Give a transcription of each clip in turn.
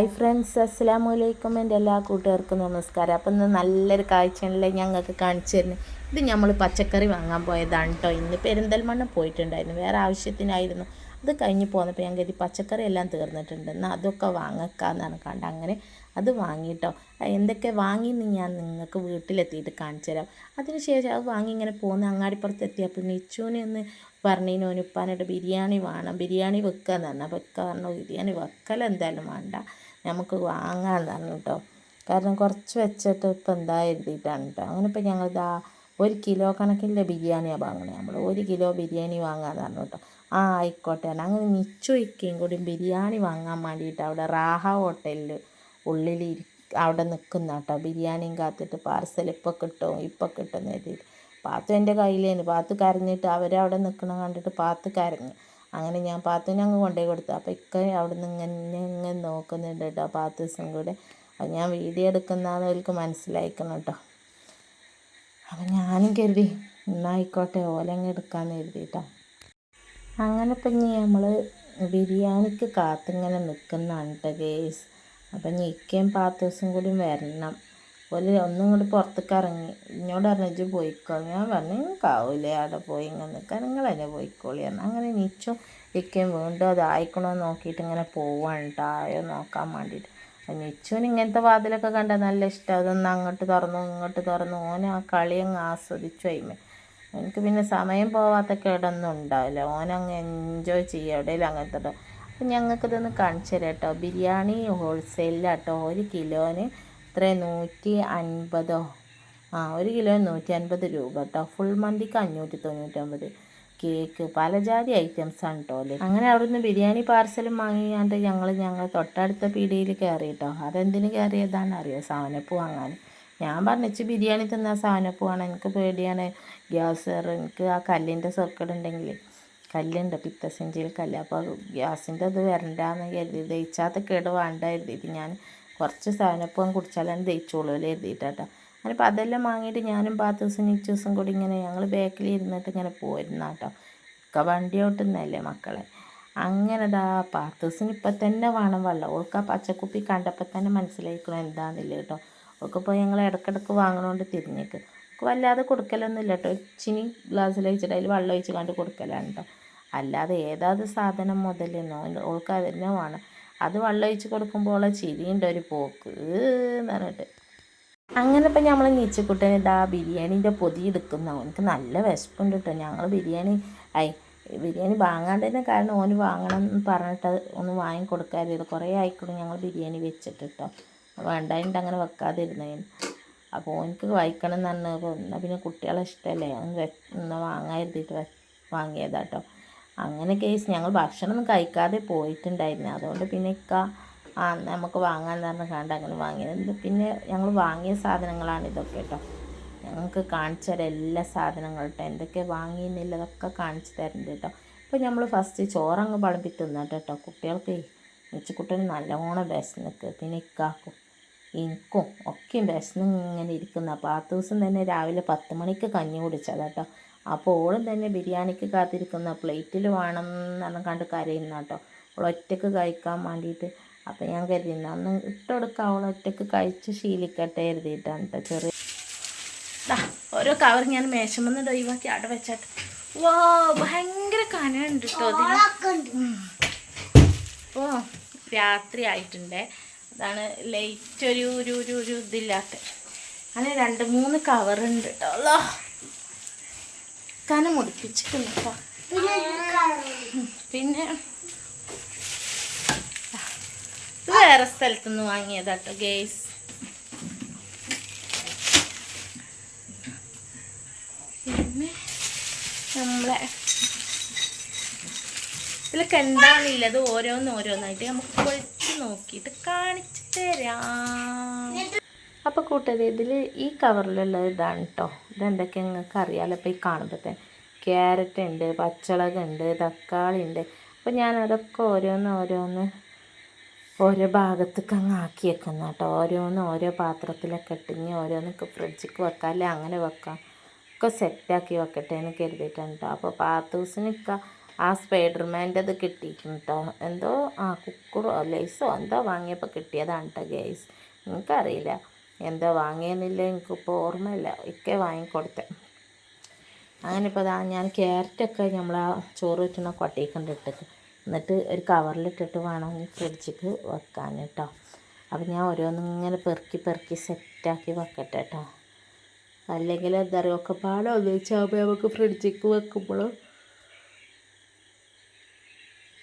Hi friends അസ്സാം വലൈക്കും എന്റെ എല്ലാ കൂട്ടുകാർക്കും നമസ്കാരം. അപ്പം ഇന്ന് നല്ലൊരു കാഴ്ചയല്ലേ ഞങ്ങൾക്ക് കാണിച്ചു തരുന്നത് ഇത് നമ്മൾ പച്ചക്കറി വാങ്ങാൻ പോയതാണ് കേട്ടോ ഇന്ന് പെരിന്തൽമണ്ണ പോയിട്ടുണ്ടായിരുന്നു. വേറെ ആവശ്യത്തിനായിരുന്നു. അത് കഴിഞ്ഞ് പോന്നപ്പോൾ ഞാൻ കരുതി പച്ചക്കറി എല്ലാം തീർന്നിട്ടുണ്ട്. എന്നാൽ അതൊക്കെ വാങ്ങിക്കാന്നാണ് കണ്ട അങ്ങനെ അത് വാങ്ങിയിട്ടോ എന്തൊക്കെ വാങ്ങിയെന്ന് ഞാൻ നിങ്ങൾക്ക് വീട്ടിലെത്തിയിട്ട് കാണിച്ചു തരാം. അതിനുശേഷം അത് വാങ്ങി ഇങ്ങനെ പോകുന്ന അങ്ങാടിപ്പുറത്ത് എത്തിയപ്പോൾ നിച്ചുവിനെ ഒന്ന് പറഞ്ഞതിന് ഉപ്പാനോട് ബിരിയാണി വേണം. ബിരിയാണി വെക്കുക എന്ന് പറഞ്ഞാൽ വെക്കുക പറഞ്ഞു ബിരിയാണി വെക്കൽ എന്തായാലും വേണ്ട. നമുക്ക് പറഞ്ഞു കേട്ടോ. കാരണം കുറച്ച് വെച്ചിട്ട് ഇപ്പം എന്താ എഴുതിയിട്ടാണ് കേട്ടോ. അങ്ങനെ ഇപ്പം ഞങ്ങൾ ഇതാ ഒരു കിലോ കണക്കിന്റെ ബിരിയാണിയാണ് വാങ്ങണേ. നമ്മൾ ഒരു കിലോ ബിരിയാണി വാങ്ങാനാണ് കേട്ടോ. ആ ആയിക്കോട്ടെ. അങ്ങനെ നിച്ചു ഇക്കയും കൂടി ബിരിയാണി വാങ്ങാൻ വേണ്ടിയിട്ട് അവിടെ റാഹ ഹോട്ടലിൽ ഉള്ളിൽ അവിടെ നിൽക്കുന്ന കേട്ടോ. ബിരിയാണിയും കാത്തിട്ട് പാർസൽ ഇപ്പോൾ കിട്ടും ഇപ്പോൾ കിട്ടും എന്ന് എഴുതിയിട്ട് പാത്തു എന്റെ കയ്യിലേന്. പാത്തു കരഞ്ഞിട്ട് അവരവിടെ നിൽക്കണ കണ്ടിട്ട് പാത്ത് കരഞ്ഞു. അങ്ങനെ ഞാൻ പാത്തുവിനെ അങ്ങ് കൊണ്ടുപോയി കൊടുത്തു. അപ്പോൾ ഇക്ക അവിടെ നിന്ന് ഇങ്ങനെ ഇങ്ങനെ നോക്കുന്നുണ്ട് കേട്ടോ പാത്തൂസും കൂടെ. അപ്പം ഞാൻ വീഡിയോ എടുക്കുന്നതെന്ന് അവർക്ക് മനസ്സിലായിക്കണം കേട്ടോ. അപ്പം ഞാനും കരുതി എന്നായിക്കോട്ടെ ഓലങ്ങ് എടുക്കാമെന്ന് കരുതിയിട്ടോ അങ്ങനെ ഇപ്പം ഇനി നമ്മൾ ബിരിയാണിക്ക് കാത്തിങ്ങനെ നിൽക്കുന്നതാണ് കേട്ടോ ഗേസ് അപ്പം ഇനി ഇക്കയും പാത്തൂസും കൂടി വരണം. ഓൽ ഒന്നും കൂടി പുറത്തേക്ക് ഇറങ്ങി എന്നോട് പറഞ്ഞു ഇജ്ജ് പോയിക്കോ. ഞാൻ പറഞ്ഞു നിങ്ങൾക്കാവൂലേ അവിടെ പോയി ഇങ്ങനെ നിൽക്കാൻ നിങ്ങൾ തന്നെ പോയിക്കോളി. പറഞ്ഞു. അങ്ങനെ നീച്ചും ഇരിക്കും. വീണ്ടും അത് ആയിക്കണോ നോക്കിയിട്ട് ഇങ്ങനെ പോവാണ് ടായോ നോക്കാൻ വേണ്ടിയിട്ട്. നിച്ചുവിന് ഇങ്ങനത്തെ വാതിലൊക്കെ കണ്ട നല്ല ഇഷ്ടം. അതൊന്ന് അങ്ങോട്ട് തുറന്നു ഇങ്ങോട്ട് തുറന്നു. ഓൻ ആ കളി അങ്ങ് ആസ്വദിച്ചു അയിമേ. എനിക്ക് പിന്നെ സമയം പോവാത്ത കേടൊന്നും ഉണ്ടാവില്ല. ഓനങ്ങ് എൻജോയ് ചെയ്യുക എവിടെയെങ്കിലും അങ്ങനത്തെ അപ്പം ഞങ്ങൾക്കിതൊന്ന് കാണിച്ചു തരാം കേട്ടോ ബിരിയാണി ഹോൾസെയിലാട്ടോ ഒരു കിലോന് എത്ര നൂറ്റി അൻപതോ ആ ഒരു കിലോ നൂറ്റി അൻപത് രൂപ കേട്ടോ. ഫുൾ മന്തിക്ക് അഞ്ഞൂറ്റി തൊണ്ണൂറ്റൊമ്പത് കേക്ക് പലജാതി ഐറ്റംസ് ആണ് കേട്ടോ അല്ലേ അങ്ങനെ അവിടുന്ന് ബിരിയാണി പാർസലും വാങ്ങിയാണ്ട് ഞങ്ങൾ ഞങ്ങൾ തൊട്ടടുത്ത പീടിയിൽ കയറി കേട്ടോ അതെന്തിന് കയറിയതാണ് അറിയോ? സാവനപ്പ് വാങ്ങാൻ ഞാൻ പറഞ്ഞിച്ച് ബിരിയാണി തിന്നാൻ സാവനപ്പ് ആണ് എനിക്ക് പേടിയാണ്. ഗ്യാസ് എനിക്ക് ആ കല്ലിന്റെ സർക്കിൾ ഉണ്ടെങ്കിൽ കല്ലുണ്ട്. പിത്തസഞ്ചിയിൽ കല്ല്. അപ്പോൾ ഗ്യാസിന്റെ അത് വരണ്ടാന്ന് കരുതി ദഹിച്ചാത്ത കേട് വേണ്ട കരുതിയിട്ട് ഞാൻ. കുറച്ച് സാധനപ്പം കുടിച്ചാലാണ് ദഹിച്ചോളൂ എഴുതിയിട്ടാട്ടോ. അങ്ങനിപ്പോൾ അതെല്ലാം വാങ്ങിയിട്ട് ഞാനും പാത്തൂസും നിച്ചൂസും കൂടി ഇങ്ങനെ ഞങ്ങൾ ബാക്കിൽ ഇരുന്നിട്ട് ഇങ്ങനെ പോയിരുന്ന കേട്ടോ ഒക്കെ വണ്ടി ഓട്ടുന്നല്ലേ മക്കളെ. അങ്ങനെ ദാ പാത്തൂസിന് ഇപ്പം തന്നെ വേണം വെള്ളം. ഓൾക്ക് ആ പച്ചക്കുപ്പി കണ്ടപ്പോൾ തന്നെ മനസ്സിലായിക്കണം എന്താണെന്നില്ല കേട്ടോ. ഓൾക്കിപ്പോൾ ഞങ്ങൾ ഇടക്കിടക്ക് വാങ്ങണോണ്ട് തിരിഞ്ഞേക്ക്. ഓൾക്ക് വല്ലാതെ കൊടുക്കലൊന്നുമില്ല കേട്ടോ. ഇച്ചിനി ഗ്ലാസ്സിൽ വെച്ചിട്ട് അതിൽ വെള്ളം ഒഴിച്ച് കണ്ട് കൊടുക്കലാണ് കേട്ടോ. അല്ലാതെ ഏതാത് സാധനം മുതലെന്നോ ഓൾക്ക് അതന്നെ വേണം. അത് വെള്ളം ഒഴിച്ച് കൊടുക്കുമ്പോൾ ചിരിയുണ്ട് ഒരു പോക്ക് എന്ന് പറഞ്ഞിട്ട്. അങ്ങനെ ഇപ്പം നമ്മൾ നീച്ചക്കുട്ടൻ ഇതാ ബിരിയാണീന്റെ പൊതി എടുക്കുന്ന. അവനക്ക് നല്ല വിശപ്പുണ്ട് കേട്ടോ ഞങ്ങൾ ബിരിയാണി ഐ ബിരിയാണി തന്നെ കാരണം ഓന് വാങ്ങണം എന്ന് പറഞ്ഞിട്ട് ഒന്ന് വാങ്ങി കൊടുക്കാതിരുന്നു കുറേ ആയിക്കോളും ഞങ്ങൾ ബിരിയാണി വെച്ചിട്ട് കേട്ടോ വേണ്ടായിട്ട് അങ്ങനെ വെക്കാതിരുന്നതിന് അപ്പോൾ ഓനക്ക് വായിക്കണം എന്ന് പറഞ്ഞപ്പോൾ എന്നാൽ പിന്നെ കുട്ടികളെ ഇഷ്ടമല്ലേ വാങ്ങാതിരുത്തിയിട്ട് വാങ്ങിയതാട്ടോ അങ്ങനെ കേസ് ഞങ്ങൾ ഭക്ഷണം കഴിക്കാതെ പോയിട്ടുണ്ടായിരുന്നു. അതുകൊണ്ട് പിന്നെ ഇക്ക ആ നമുക്ക് വാങ്ങാൻ പറഞ്ഞ കണ്ട് അങ്ങനെ വാങ്ങിയത്. പിന്നെ ഞങ്ങൾ വാങ്ങിയ സാധനങ്ങളാണ് ഇതൊക്കെ കേട്ടോ ഞങ്ങൾക്ക് കാണിച്ചു തരാം എല്ലാ സാധനങ്ങളും കേട്ടോ എന്തൊക്കെ വാങ്ങിയെന്നില്ല അതൊക്കെ കാണിച്ചു തരുന്നുണ്ട് കേട്ടോ ഇപ്പോൾ നമ്മൾ ഫസ്റ്റ് ചോറങ്ങ് വളമ്പി തിന്നട്ടെ കേട്ടോ കുട്ടികൾക്ക് ഉച്ചക്കുട്ടന് നല്ലോണം വിശന്നിക്ക് പിന്നെ ഇക്കാക്കും എനിക്കും ഒക്കെയും വിശന്ന് ഇങ്ങനെ ഇരിക്കുന്ന. അപ്പോൾ ആ ദിവസം തന്നെ രാവിലെ പത്ത് മണിക്ക് കഞ്ഞി കുടിച്ചതാട്ടോ അപ്പോൾ ഓളും തന്നെ ബിരിയാണിക്ക് കാത്തിരിക്കുന്ന പ്ലേറ്റിൽ വേണം എന്ന് കണ്ട് കരയുന്ന കേട്ടോ. ഒറ്റയ്ക്ക് കഴിക്കാൻ വേണ്ടിയിട്ട്. അപ്പം ഞാൻ കരുതി അന്ന് ഇട്ടുകൊടുക്കാം അവൾ ഒറ്റയ്ക്ക് കഴിച്ച് ശീലിക്കട്ടെ എഴുതിയിട്ടാണ് കേട്ടോ ചെറിയ ഓരോ കവർ ഞാൻ മേശമെന്ന് ഒഴിവാക്കി അവിടെ വെച്ചാട്ട്. വാ ഭയങ്കര കനയുണ്ട് കേട്ടോ ഓ രാത്രി ആയിട്ടുണ്ടേ. അതാണ് ലൈറ്റ് ഒരു ഒരു ഒരു ഇതില്ലാത്ത. അങ്ങനെ രണ്ട് മൂന്ന് കവറുണ്ട് കേട്ടോ. കനം മുടിപ്പിച്ചിട്ടുണ്ട് കേട്ടോ പിന്നെ വേറെ സ്ഥലത്തുനിന്ന് വാങ്ങിയതാട്ടോ ഗേസ് പിന്നെ നമ്മളെ ഇതിലൊക്കെ എന്താണില്ല അത് ഓരോന്ന് ഓരോന്നായിട്ട് നമുക്ക് പൊളിച്ച് നോക്കിയിട്ട് കാണിച്ചു തരാം. അപ്പോൾ കൂട്ടത് ഇതിൽ ഈ കവറിലുള്ള ഇതാണ് കേട്ടോ ഇതെന്തൊക്കെ നിങ്ങൾക്ക് അറിയാമല്ലോ അപ്പോൾ ഈ കാണുമ്പോഴത്തെ ക്യാരറ്റ് ഉണ്ട് പച്ചളകുണ്ട് തക്കാളി ഉണ്ട് അപ്പോൾ ഞാൻ അതൊക്കെ ഓരോന്ന് ഓരോന്ന് ഓരോ ഭാഗത്തേക്ക് അങ്ങ് ആക്കി വെക്കുന്ന കേട്ടോ ഓരോന്ന് ഓരോ പാത്രത്തിലൊക്കെ ഇട്ടിങ്ങി ഓരോന്നൊക്കെ ഫ്രിഡ്ജിക്ക് വെക്കാം. അല്ലെ അങ്ങനെ വെക്കാം. ഒക്കെ സെറ്റാക്കി വെക്കട്ടെ എന്ന് കരുതിയിട്ടാണ് കേട്ടോ അപ്പോൾ പാത്തൂസിനൊക്കെ ആ സ്പൈഡർമാന്റെ അത് കിട്ടിയിരിക്കും കേട്ടോ എന്തോ ആ കുക്കറോ ലേസോ എന്തോ വാങ്ങിയപ്പോൾ കിട്ടിയതാണ് കേട്ടോ ഗേസ്. എനിക്കറിയില്ല എന്തോ വാങ്ങിയെന്നില്ല എനിക്കിപ്പോൾ ഓർമ്മയില്ല. ഒക്കെ വാങ്ങിക്കൊടുത്തെ. അങ്ങനെ ഇപ്പോൾ അതാ ഞാൻ ക്യാരറ്റൊക്കെ നമ്മൾ ആ ചോറ് വെച്ചുന്ന കൊട്ടയ്ക്കൊണ്ട് കണ്ടിട്ട് എന്നിട്ട് ഒരു കവറിലിട്ടിട്ട് വേണം ഫ്രിഡ്ജിക്ക് വെക്കാൻ കേട്ടോ. അപ്പം ഞാൻ ഓരോന്നിങ്ങനെ പെറുക്കി പെറുക്കി സെറ്റാക്കി വെക്കട്ടെ കേട്ടോ അല്ലെങ്കിൽ എന്താ പറയുക ഒക്കെ പാടോ എന്ന് വെച്ചാൽ നമുക്ക് ഫ്രിഡ്ജിക്ക് വെക്കുമ്പോൾ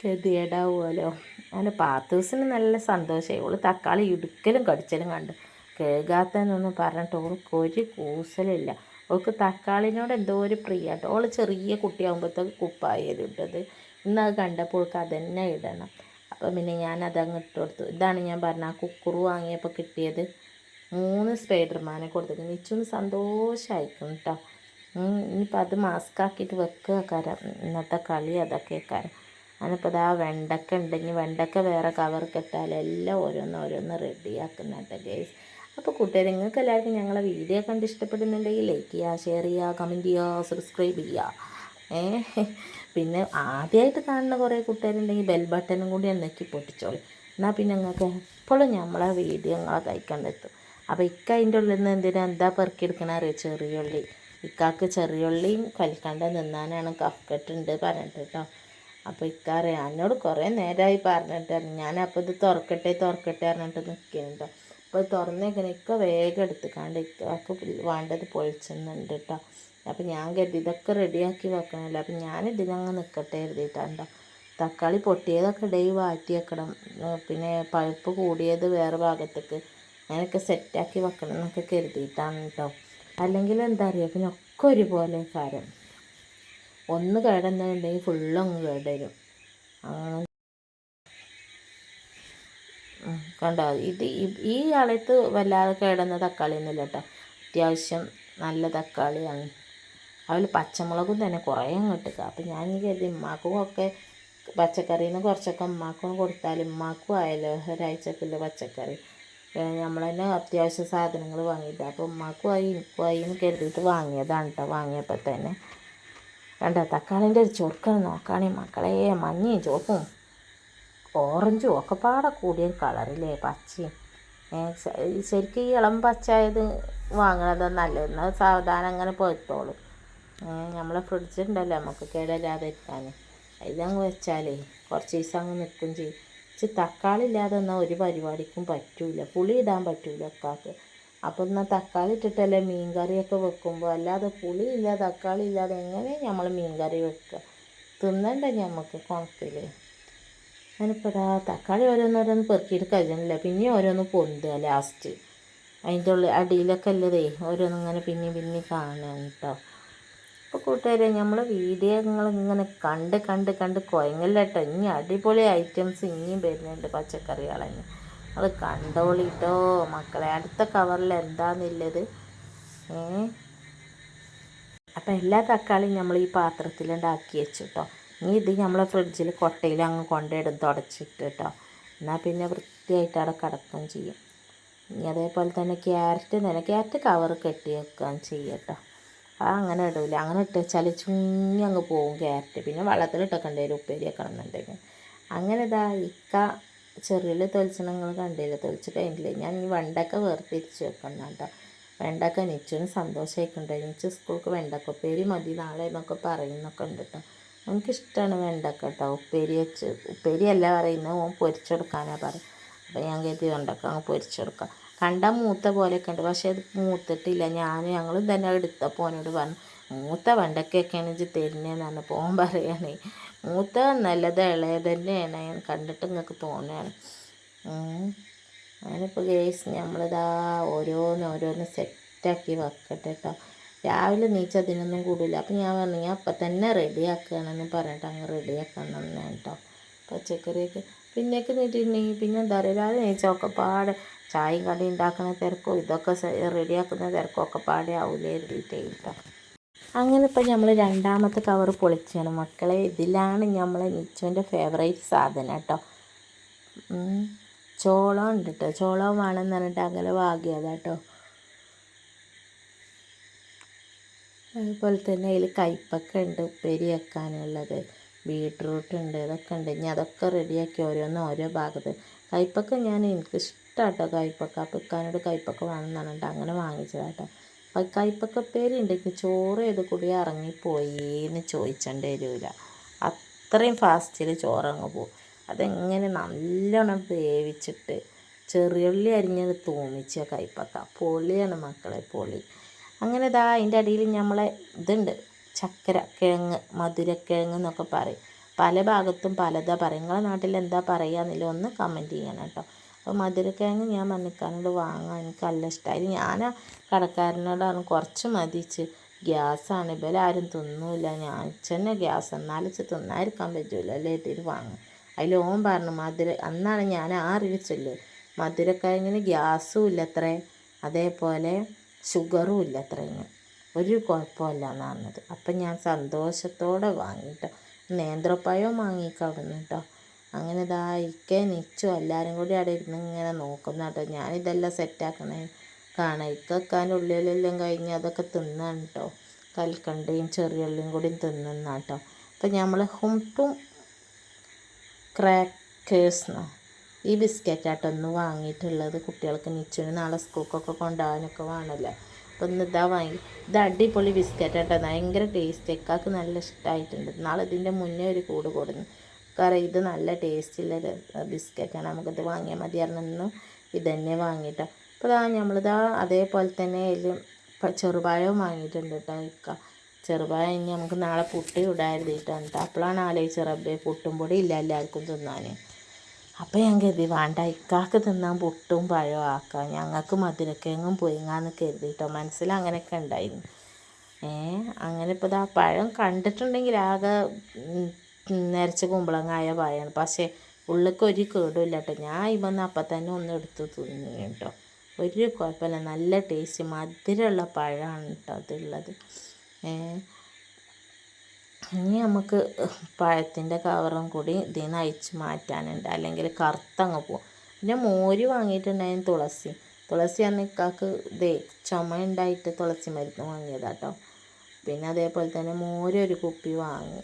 ഗതികേടാവുമല്ലോ. അങ്ങനെ പാത്തൂസിന് നല്ല സന്തോഷമായി ഇവൾ തക്കാളി ഇടുക്കലും കടിച്ചലും കണ്ട്. കേൾക്കാത്തതെന്നൊന്നും പറഞ്ഞിട്ട് ഓൾക്ക് ഒരു കൂസലില്ല. ഓൾക്ക് തക്കാളിനോട് എന്തോ ഒരു പ്രിയട്ടോ. ഓൾ ചെറിയ കുട്ടിയാകുമ്പോഴത്തേക്ക് കുപ്പായത് ഇട്ടത് ഇന്ന് അത് കണ്ടപ്പോൾ ഓൾക്ക് അതന്നെ ഇടണം. അപ്പം പിന്നെ ഞാൻ അതങ്ങ് ഇട്ട് കൊടുത്തു. ഇതാണ് ഞാൻ പറഞ്ഞ കുക്കറ് വാങ്ങിയപ്പോൾ കിട്ടിയത്. മൂന്ന് സ്പൈഡർമാനെ കൊടുത്തു നിച്ചൊന്ന് സന്തോഷമായിരിക്കും കേട്ടോ ഇനിയിപ്പോൾ അത് മാസ്ക് ആക്കിയിട്ട് വെക്കുക കാരം. ഇന്നത്തെ കളി അതൊക്കെ കാരം. അതിനിപ്പോൾ ഇതാ വെണ്ടക്ക ഉണ്ടെങ്കിൽ വെണ്ടക്ക വേറെ കവർ കെട്ടാൽ എല്ലാം ഓരോന്ന് ഓരോന്ന് റെഡിയാക്കുന്നുണ്ട് ഗേസ് അപ്പോൾ കൂട്ടുകാർ നിങ്ങൾക്ക് എല്ലാവർക്കും ഞങ്ങളെ വീഡിയോ കണ്ട് ഇഷ്ടപ്പെടുന്നുണ്ടെങ്കിൽ ലൈക്ക് ചെയ്യുക ഷെയർ ചെയ്യുക കമന്റ് ചെയ്യുക സബ്സ്ക്രൈബ് ചെയ്യുക. ഏ പിന്നെ ആദ്യമായിട്ട് കാണുന്ന കുറേ കൂട്ടുകാരുണ്ടെങ്കിൽ ബെൽ ബട്ടനും കൂടി എന്നൊക്കെ പൊട്ടിച്ചോളി. എന്നാൽ പിന്നെ നിങ്ങൾക്ക് എപ്പോഴും നമ്മളെ വീഡിയോ നിങ്ങളെ കഴിക്കണ്ടെത്തും അപ്പോൾ ഇക്ക അതിന്റെ ഉള്ളിൽ നിന്ന് എന്തിനാ എന്താ പെറുക്കിയെടുക്കണ അറിയോ? ചെറിയുള്ളി. ഇക്കാക്ക് ചെറിയുള്ളിയും കലിക്കണ്ട നിന്നാനാണ് കഫ്കെട്ടുണ്ട് പറഞ്ഞിട്ട് കേട്ടോ അപ്പോൾ ഇക്കറിയാം എന്നോട് കുറേ നേരമായി പറഞ്ഞിട്ടായിരുന്നു ഞാൻ അപ്പോൾ ഇത് തുറക്കട്ടെ തുറക്കട്ടെ പറഞ്ഞിട്ട് നിൽക്കുന്നുണ്ടോ അപ്പോൾ തുറന്നേക്കണ ഇക്ക വേഗം എടുത്തുക്കാണ്ട് ഇക്കാക്ക് വേണ്ടത് പൊളിച്ചെന്നുണ്ട് കേട്ടോ അപ്പം ഞാൻ കരുതി ഇതൊക്കെ റെഡിയാക്കി വെക്കണമല്ലോ അപ്പം ഞാൻ ഇതിനങ്ങ് നിൽക്കട്ടെ കരുതിയിട്ടാണ്ടോ തക്കാളി പൊട്ടിയതൊക്കെ ഇടയിൽ വാറ്റി വെക്കണം പിന്നെ പഴുപ്പ് കൂടിയത് വേറെ ഭാഗത്തേക്ക് അങ്ങനെയൊക്കെ സെറ്റാക്കി വെക്കണം എന്നൊക്കെ കരുതിയിട്ടാണ് കേട്ടോ അല്ലെങ്കിൽ എന്താ അറിയുക പിന്നെ ഒക്കെ ഒരുപോലെ കാരം. ഒന്ന് കേടുന്നുണ്ടെങ്കിൽ ഫുള്ളങ്ങ് കേടുവരും അങ്ങനെ കണ്ടോ? ഇത് ഈ കാലത്ത് വല്ലാതെ കേടുന്ന തക്കാളിയൊന്നുമില്ല കേട്ടോ. അത്യാവശ്യം നല്ല തക്കാളിയാണ്. അതിൽ പച്ചമുളകും തന്നെ കുറേ കിട്ടുക അപ്പം ഞാൻ കരുതി ഉമ്മാക്കും ഒക്കെ പച്ചക്കറിയിൽ നിന്ന് കുറച്ചൊക്കെ ഉമ്മാക്കും കൊടുത്താൽ ഉമ്മാക്കും ആയല്ലോ. ഒരാഴ്ചക്കുള്ള പച്ചക്കറി. നമ്മൾ തന്നെ അത്യാവശ്യ സാധനങ്ങൾ വാങ്ങിയിട്ട്. അപ്പോൾ ഉമ്മാക്കും ആയി എനിക്കും ആയി എന്ന് കരുതിയിട്ട് വാങ്ങിയതാണ് കേട്ടോ. വാങ്ങിയപ്പോൾ തന്നെ. കണ്ടോ? തക്കാളിന്റെ ഒരു ചൊറുക്കാണ്. നോക്കുകയാണെങ്കിൽ മക്കളെ മഞ്ഞയും ചുവപ്പും. ഓറഞ്ചും ഒക്കെ പാടെ കൂടിയ കളറില്ലേ പച്ചയും. ശരിക്കും ഈ ഇളം പച്ചയത് വാങ്ങണത് നല്ലത്. സാവധാനം അങ്ങനെ പോയിത്തോളും നമ്മളെ ഫ്രിഡ്ജ് ഉണ്ടല്ലോ നമുക്ക് കേടല്ലാതെ ഇരിക്കാൻ ഇതങ്ങ് വെച്ചാലേ കുറച്ച് ദിവസം അങ്ങ് നിൽക്കും ചെയ്യും. തക്കാളി ഇല്ലാതെ എന്നാൽ ഒരു പരിപാടിക്കും പറ്റൂല. പുളി ഇടാൻ പറ്റൂല അക്കാക്ക് അപ്പോൾ എന്നാൽ തക്കാളി ഇട്ടിട്ടല്ലേ മീൻ കറിയൊക്കെ വെക്കുമ്പോൾ അല്ലാതെ പുളി ഇല്ല തക്കാളി ഇല്ലാതെ എങ്ങനെ നമ്മൾ മീൻ കറി വെക്കുക തിന്നണ്ടേ നമുക്ക് കുണക്കിൽ ഞാനിപ്പോൾ അതാ തക്കാളി ഓരോന്നോരോന്ന് പെറുക്കിയിട്ട് കഴിഞ്ഞില്ല പിന്നെ ഓരോന്ന് പൊന്തുക ലാസ്റ്റ് അതിന്റെ ഉള്ളിൽ അടിയിലൊക്കെ അല്ലതേ ഓരോന്നിങ്ങനെ പിന്നെയും പിന്നെയും കാണുകയാണ് കേട്ടോ അപ്പോൾ കൂട്ടുകാരെ നമ്മൾ നിങ്ങളിങ്ങനെ കണ്ട് കണ്ട് കണ്ട് കുഴങ്ങല്ലോ ഇനി അടിപൊളി ഐറ്റംസ് ഇനിയും വരുന്നുണ്ട് പച്ചക്കറികൾ അത് കണ്ടോളിട്ടോ മക്കളെ. അടുത്ത കവറിൽ എന്താണെന്നുള്ളത് ഏ? അപ്പം എല്ലാ തക്കാളിയും നമ്മൾ ഈ പാത്രത്തിലുണ്ടാക്കി വെച്ചു കേട്ടോ ഇനി ഇത് നമ്മളെ ഫ്രിഡ്ജിൽ കൊട്ടയിൽ അങ്ങ് കൊണ്ടെടുത്ത് തുടച്ചിട്ട് കേട്ടോ എന്നാൽ പിന്നെ വൃത്തിയായിട്ട് അവിടെ കിടക്കുകയും ചെയ്യും. ഇനി അതേപോലെ തന്നെ ക്യാരറ്റ് തന്നെ ക്യാരറ്റ് കവർ കെട്ടി വെക്കുകയും ചെയ്യും കേട്ടോ അങ്ങനെ ഇടില്ല അങ്ങനെ ഇട്ട് വെച്ചാൽ ചുങ്ങി അങ്ങ് പോകും ക്യാരറ്റ്. പിന്നെ വെള്ളത്തിലിട്ടൊക്കെ ഉപ്പേരി വെക്കണം എന്നുണ്ടെങ്കിൽ അങ്ങനെ ഇതാ ഇക്ക ചെറിയ തൊലിച്ചണം നിങ്ങൾ കണ്ടില്ല തൊലിച്ച് കഴിഞ്ഞില്ല ഞാൻ ഈ വെണ്ടക്ക വേർതിരിച്ച് വെക്കണം കേട്ടോ വെണ്ടക്ക നിച്ചുവിന് സന്തോഷമായിട്ടുണ്ട് നിച്ച് സ്കൂൾക്ക് വെണ്ടക്ക ഉപ്പേരി മതി. നാളെ എന്നൊക്കെ പറയുന്നൊക്കെ ഉണ്ട് കേട്ടോ എനിക്കിഷ്ടമാണ് വെണ്ടക്ക കേട്ടോ ഉപ്പേരി വെച്ച് ഉപ്പേരി അല്ല പറയുന്നത്. ഓൻ പൊരിച്ചെടുക്കാനാണ് പറയും അപ്പോൾ ഞാൻ കരുതി വെണ്ടക്ക അങ്ങ് പൊരിച്ചെടുക്കാം. കണ്ട മൂത്ത പോലെയൊക്കെ ഉണ്ട്. പക്ഷേ അത് മൂത്തിട്ടില്ല. ഞാൻ ഞങ്ങൾ തന്നെ എടുത്തപ്പോൾ ഓനോട് പറഞ്ഞു മൂത്ത വെണ്ടക്കൊക്കെയാണ് ഇത് തരുന്നതെന്ന് പറഞ്ഞപ്പോൾ ഓൻ പറയുകയാണ് മൂത്ത നല്ലത് ഇളയത് തന്നെയാണ്. കണ്ടിട്ട് നിങ്ങൾക്ക് തോന്നുകയാണ്. അങ്ങനിപ്പോൾ ഗേസ് നമ്മളിതാ ഓരോന്ന് ഓരോന്ന് സെറ്റാക്കി വെക്കട്ടെ കേട്ടോ രാവിലെ നീച്ച് അതിനൊന്നും കൂടില്ല അപ്പം ഞാൻ പറഞ്ഞു ഞാൻ അപ്പം തന്നെ റെഡിയാക്കുകയാണെന്ന് പറഞ്ഞിട്ട് അങ്ങ് റെഡിയാക്കണം കേട്ടോ പച്ചക്കറിയൊക്കെ പിന്നേക്ക് നീട്ടിട്ടുണ്ടെങ്കിൽ പിന്നെ എന്താ പറയുക രാവിലെ നീച്ചൊക്കെ പാടെ ചായയും കടി ഉണ്ടാക്കുന്ന തിരക്കോ ഇതൊക്കെ റെഡിയാക്കുന്ന തിരക്കോ ഒക്കെ പാടെ ആവില്ലേ എഴുതിയിട്ടേ കേട്ടോ അങ്ങനെ ഇപ്പം നമ്മൾ രണ്ടാമത്തെ കവർ പൊളിച്ചാണ്. മക്കളെ ഇതിലാണ് നമ്മളെ നിച്ചുവിന്റെ ഫേവറേറ്റ് സാധനം കേട്ടോ ചോളം ഉണ്ട് കേട്ടോ ചോളം വേണമെന്ന് പറഞ്ഞിട്ട് അങ്ങനെ വാങ്ങിയതാട്ടോ അതുപോലെ തന്നെ അതിൽ കയ്പ്പക്ക ഉണ്ട് ഉപ്പേരി വെക്കാനുള്ളത് ബീട്രൂട്ട് ഉണ്ട് ഇതൊക്കെ ഉണ്ട്. ഇനി അതൊക്കെ റെഡിയാക്കി ഓരോന്നും ഓരോ ഭാഗത്ത്. കയ്പ്പക്ക ഞാൻ എനിക്ക് ഇഷ്ടമാട്ടോ കയ്പ്പക്ക അപ്പോൾ ഇക്കാനോട് വേണം വേണമെന്നാണ് കേട്ടോ അങ്ങനെ വാങ്ങിച്ചതാട്ടോ. അപ്പം കയ്പ്പക്ക പേര് ഉണ്ടെങ്കിൽ ചോറ് ഏത് കൂടി ഇറങ്ങിപ്പോയി എന്ന് ചോദിച്ചേണ്ടി വരില്ല അത്രയും ഫാസ്റ്റിൽ ചോറങ്ങ് പോകും അതെങ്ങനെ നല്ലോണം വേവിച്ചിട്ട് ചെറിയുള്ളി അരിഞ്ഞത് തൂമിച്ച കയ്പ്പക്ക പൊളിയാണ് മക്കളെ പൊളി. അങ്ങനെ ഇതാ അതിന്റെ അടിയിൽ നമ്മളെ ഇതുണ്ട്. ചക്കര കിഴങ്ങ് മധുരക്കിഴങ്ങ് എന്നൊക്കെ പറയും. പല ഭാഗത്തും പലതാ പറയും. നിങ്ങളെ നാട്ടിൽ എന്താ പറയുക എന്നില്ല ഒന്ന് കമന്റ് ചെയ്യണം കേട്ടോ. അപ്പോൾ മധുരക്കിഴങ്ങ് ഞാൻ മണ്ണിക്കാനോട് വാങ്ങാൻ എനിക്ക് നല്ല ഇഷ്ടമായി ഞാൻ കടക്കാരനോടാണ് കുറച്ച് മതിച്ച്. ഗ്യാസാണ്. ആരും തിന്നൂല. ഞാൻ തന്നെ ഗ്യാസ് എന്നാലും തിന്നായിരിക്കാൻ പറ്റൂല അല്ലേ ഇതിൽ വാങ്ങും. അതിൽ ഓൻ പറഞ്ഞു മധുര അന്നാണ് ഞാൻ ആ അറിയിച്ചല്ലോ ചൊല്ല് മധുരക്കിഴങ്ങിന് ഗ്യാസും ഇല്ല അത്രേ അതേപോലെ ഷുഗറും ഇല്ല അത്രയും ഒരു കുഴപ്പമില്ല എന്നാണ് പറഞ്ഞത്. അപ്പം ഞാൻ സന്തോഷത്തോടെ വാങ്ങിട്ടോ നേന്ത്രപ്പഴവും വാങ്ങിക്കവിടുന്ന് കേട്ടോ അങ്ങനെ ഇതാ ഇക്കേ നിച്ചു എല്ലാവരും കൂടി അവിടെ ഇരുന്ന് ഇങ്ങനെ നോക്കുന്ന കേട്ടോ. ഞാനിതെല്ലാം സെറ്റാക്കണേ കാണാം. ഇക്കക്കാന്റെ ഉള്ളിലെല്ലാം കഴിഞ്ഞ് അതൊക്കെ തിന്നാണ് കേട്ടോ കൽക്കണ്ടയും ചെറിയുള്ളിയും കൂടി തിന്നുന്ന അപ്പം നമ്മൾ ഹും ടും ക്രാക്കേഴ്സ് ഈ ബിസ്ക്കറ്റ് ഒന്ന് വാങ്ങിയിട്ടുള്ളത് കുട്ടികൾക്ക് നിച്ചുവിന് നാളെ സ്കൂൾക്കൊക്കെ കൊണ്ടുപോകാനൊക്കെ വേണമല്ലോ. അപ്പോൾ ഇന്ന് ഇതാ വാങ്ങി. ഇത് അടിപൊളി ബിസ്ക്കറ്റ് ആട്ടോ ഭയങ്കര ടേസ്റ്റ്. എക്കാക്ക് നല്ല ഇഷ്ടമായിട്ടുണ്ട് നാളെ ഇതിന്റെ മുന്നേ ഒരു കൂട് കൊടുന്നു. കാരണം ഇത് നല്ല ടേസ്റ്റുള്ള ബിസ്ക്കറ്റാണ്. നമുക്കിത് വാങ്ങിയാൽ മതിയായിരുന്നു ഇത് തന്നെ വാങ്ങിയിട്ടോ അപ്പോൾ ഇതാ നമ്മളിതാ അതേപോലെ തന്നെ അതിൽ ചെറുപഴവും വാങ്ങിയിട്ടുണ്ട് കേട്ടോ ഇക്ക. ചെറുപഴം ഇനി നമുക്ക് നാളെ പുട്ടി ഇടാതിരിട്ടാണ് അപ്പോഴാണ് ആലോചിച്ച റബ്ബേ പുട്ടും പൊടി ഇല്ല എല്ലാവർക്കും തിന്നാൻ അപ്പോൾ ഞാൻ കരുതി വേണ്ട ഇക്കാക്ക് തിന്നാൻ പുട്ടും പഴവും ആക്കാം. ഞങ്ങൾക്ക് മധുരക്കിഴങ്ങും പൊയ്ങ്ങാന്ന് കരുതിട്ടോ. മനസ്സിൽ അങ്ങനെയൊക്കെ ഉണ്ടായിരുന്നു. ഏ അങ്ങനെ ഇപ്പോൾ ഇതാ പഴം കണ്ടിട്ടുണ്ടെങ്കിൽ ആകെ നിരച്ച കുമ്പളങ്ങായ പഴമാണ്. പക്ഷേ ഉള്ളിലേക്ക് ഒരു കേടുമില്ല കേട്ടോ ഞാൻ ഇവന്ന് അപ്പം തന്നെ ഒന്ന് എടുത്ത് തിന്നു കേട്ടോ. ഒരു കുഴപ്പമില്ല. നല്ല ടേസ്റ്റ്. മധുരമുള്ള പഴമാണ് കേട്ടോ അതുള്ളത്. ഏഹ് ഇനി നമുക്ക് പഴത്തിന്റെ കവറും കൂടി ഇതിൽ നിന്ന് അഴിച്ച് മാറ്റാനുണ്ട്. അല്ലെങ്കിൽ കറുത്തങ്ങ് പോകും പിന്നെ മോര് വാങ്ങിയിട്ടുണ്ടായിരുന്നു തുളസി. തുളസി അന്ന് ഇക്കാക്ക് ഇതേ ചുമ ഉണ്ടായിട്ട് തുളസി മരുന്ന് വാങ്ങിയതാട്ടോ പിന്നെ അതേപോലെ തന്നെ മോര് ഒരു കുപ്പി വാങ്ങി.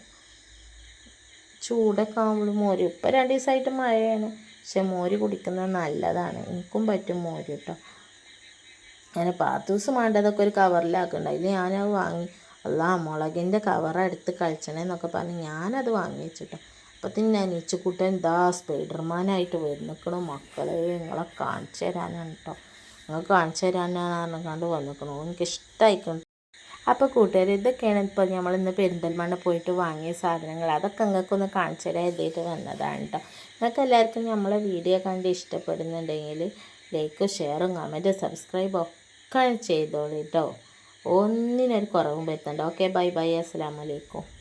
ചൂടൊക്കെ ആകുമ്പോൾ മോര്. ഇപ്പം രണ്ട് ദിവസമായിട്ട് മഴയാണ്. പക്ഷെ മോര് കുടിക്കുന്നത് നല്ലതാണ്. എനിക്കും പറ്റും മോര് കേട്ടോ അങ്ങനെ പത്ത് ദിവസം വേണ്ടതൊക്കെ ഒരു കവറിലാക്കുന്നുണ്ട്. അതിൽ ഞാനത് വാങ്ങി. അല്ലാ മുളകിന്റെ കവറെടുത്ത് കളിച്ചണേന്നൊക്കെ പറഞ്ഞ് ഞാനത് വാങ്ങി വെച്ചിട്ടോ അപ്പത്തിന് അനിച്ചുക്കുട്ടൻ ദാ സ്പൈഡർമാനായിട്ട് വരുന്നിക്കണു മക്കളെ നിങ്ങളെ കാണിച്ചു തരാനാണ് കേട്ടോ നിങ്ങൾ കാണിച്ചു തരാനാണ് കണ്ട് വന്നിക്കണു. എനിക്ക് ഇഷ്ടമായിക്കണം അപ്പോൾ കൂട്ടുകാർ ഇതൊക്കെയാണ് ഇപ്പോൾ നമ്മൾ ഇന്ന് പെരിന്തൽമണ്ണ പോയിട്ട് വാങ്ങിയ സാധനങ്ങൾ. അതൊക്കെ നിങ്ങൾക്കൊന്ന് കാണിച്ചു തരാൻ എഴുതിയിട്ട് വന്നതാണ് കേട്ടോ നിങ്ങൾക്ക് എല്ലാവർക്കും നമ്മളെ വീഡിയോ കണ്ട് ഇഷ്ടപ്പെടുന്നുണ്ടെങ്കിൽ ലൈക്കും ഷെയറും കമന്റും സബ്സ്ക്രൈബും ഒക്കെ ചെയ്തോളൂ കേട്ടോ ഒന്നിനൊരു കുറവും വരുത്തണ്ട ഓക്കെ ബൈ ബൈ അസ്സാം വലൈക്കും